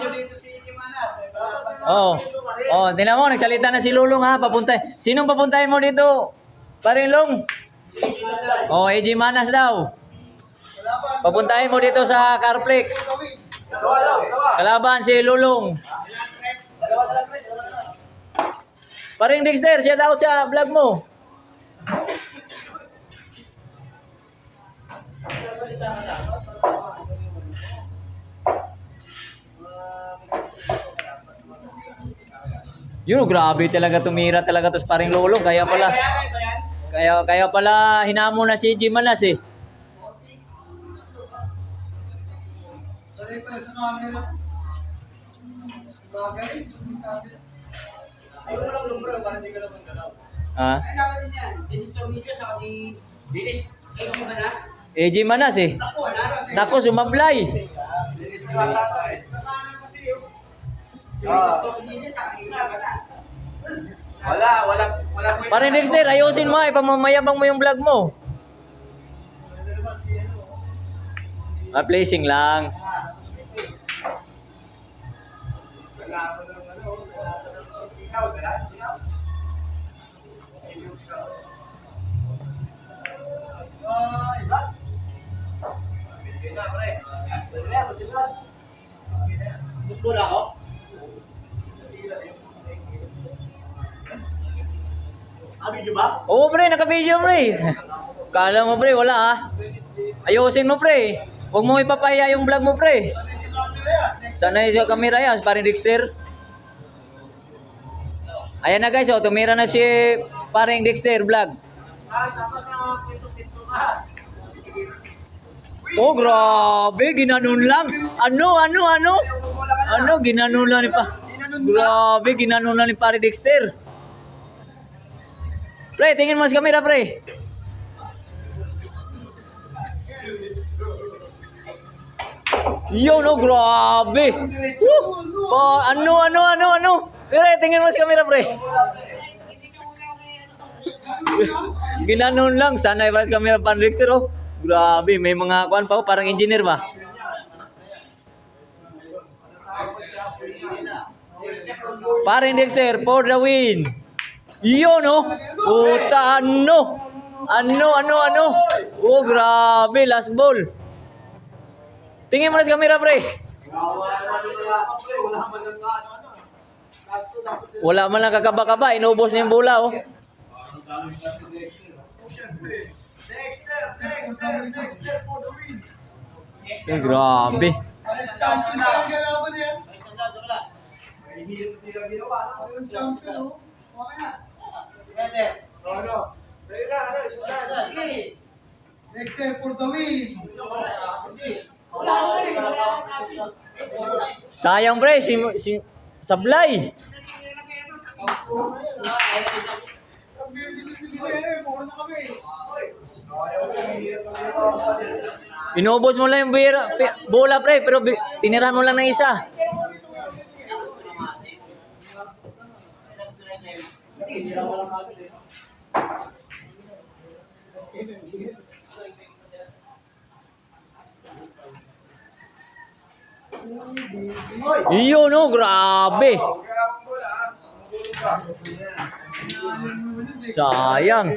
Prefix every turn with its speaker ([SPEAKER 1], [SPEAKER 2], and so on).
[SPEAKER 1] nyo dito si Manas.
[SPEAKER 2] Oh. Oh, tingnan mo, nagsalita na si Lulong ha, papunta. Sinong papuntahin mo dito? Paring Long. Oh, AJ Manas daw. Papuntahin mo dito sa Carplex. Kalaban si Lulong. Paring Dexter, shout out sa vlog mo. Yun, grabe talaga tumira talaga tos paring Lulong. Kaya pala, kaya, kaya pala hinamo na si AJ Manas eh.
[SPEAKER 3] Sanay pa sa camera. Bagay.
[SPEAKER 1] Ay, wala lang bro, parang hindi ka lang galaw.
[SPEAKER 2] Ha?
[SPEAKER 1] Ay, naman din yan. Dennis Tornillo sa ni Dennis. Ay, di Manas.
[SPEAKER 2] AJ Manas eh.
[SPEAKER 1] Ako, Manas.
[SPEAKER 2] Nako, sumablay.
[SPEAKER 1] Dennis na tata eh.
[SPEAKER 3] Wala, wala, wala.
[SPEAKER 2] Paring Dexter, ayusin mo, ipamamayabang mo yung vlog mo. Ah, placing lang.
[SPEAKER 1] Gusto na ako? Abi di ba?
[SPEAKER 2] Oo, pre, naka-video, pre. Kala mo, pre, wala ah. Ayusin mo, pre. Huwag mo ipapahiya yung vlog mo, pre. Sanay sa camera yan, paring Dexter. Ayan na guys, oh, tumira na si paring Dexter vlog. Oh, grabe, ginanon lang. Ano, ano, ano? Ano, ginanon lang ni pa. Grabe, ginanon lang ni pare Dexter. Pre, tingin mo sa camera, pre. Yo, no, grabe. Woo! Pa, ano, ano, ano, ano? Pre, tingin mo sa camera, pre. Ginanon lang. Sana iba sa camera, pan Dexter, oh. Grabe, may mga kwan pa, oh, parang engineer ba? Parang Dexter, for the win. Yun, no? Puta, ano? Ano, ano, ano? Oh, grabe, last ball. Tingin mo na sa camera, pre. Wala man lang kakaba-kaba, inubos niya yung bola, oh.
[SPEAKER 3] Dexter, Dexter, Dexter for the win.
[SPEAKER 2] Eh, grabe.
[SPEAKER 3] Champion na ang galaban na yan.
[SPEAKER 1] Ay, sanda sa wala.
[SPEAKER 3] Ay, hirap nila ginawa. Ang champion, oh. Okay na.
[SPEAKER 1] Pwede.
[SPEAKER 3] Ano? Dali na, ano, isulat. Dexter for the win.
[SPEAKER 2] Sayang, pre, si, si Sablay.
[SPEAKER 3] Ang bibisi si Billy, puro na kami. Ayaw ko, hirap na ginawa.
[SPEAKER 2] Inubos mo lang yung bira, bola, pre, pero tiniran mo lang ng isa. Iyo, no, grabe. Sayang.